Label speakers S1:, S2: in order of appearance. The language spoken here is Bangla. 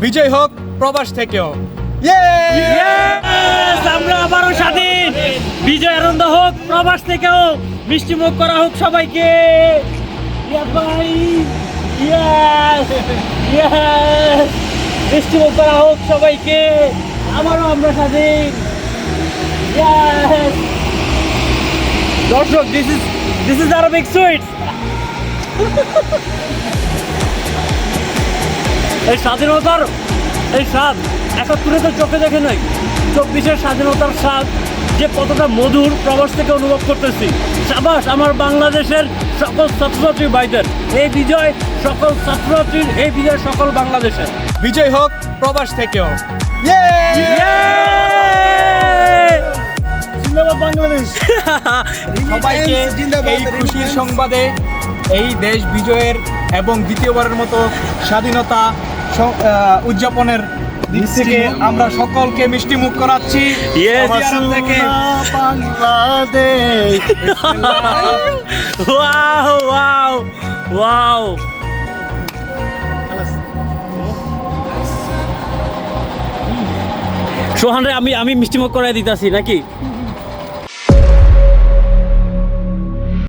S1: বিজয় হোক প্রবাস থেকেও।
S2: Yes, আমরা আবারও স্বাধীন। বিজয় আনন্দ হোক প্রবাস থেকেও মিষ্টি মুখ করা হোক সবাইকে। Yes, ভাই। Yes, yes. মিষ্টি করা হোক সবাইকে। আবারও আমরা স্বাধীন। Yes. দর্শক this is this is Arabic sweet এই স্বাধীনতার এই স্বাদ একাত্তরে তো চোখে দেখে নাই। চব্বিশের স্বাধীনতার স্বাদ যে কতটা মধুর প্রবাস থেকে অনুভব করতেছি। সাবাস আমার বাংলাদেশের সকল ছাত্রছাত্রী ভাইদের। এই বিজয় সকল ছাত্রছাত্রীর এই বিজয় সকল বাংলাদেশের।
S1: বিজয় হোক প্রবাস থেকেও।
S3: জিন্দাবাদ বাংলাদেশ।
S1: সবাইকে এই খুশির সংবাদে এই দেশ বিজয়ের এবং দ্বিতীয়বারের মতো স্বাধীনতা উদযাপনের দিক থেকে আমরা সকলকে মিষ্টি মুখ করাচ্ছি।
S2: Yes,
S1: থেকে
S3: Bangladesh.
S2: Wow wow wow. Sohan রে আমি আমি মিষ্টিমুখ করাই দিতাছি নাকি?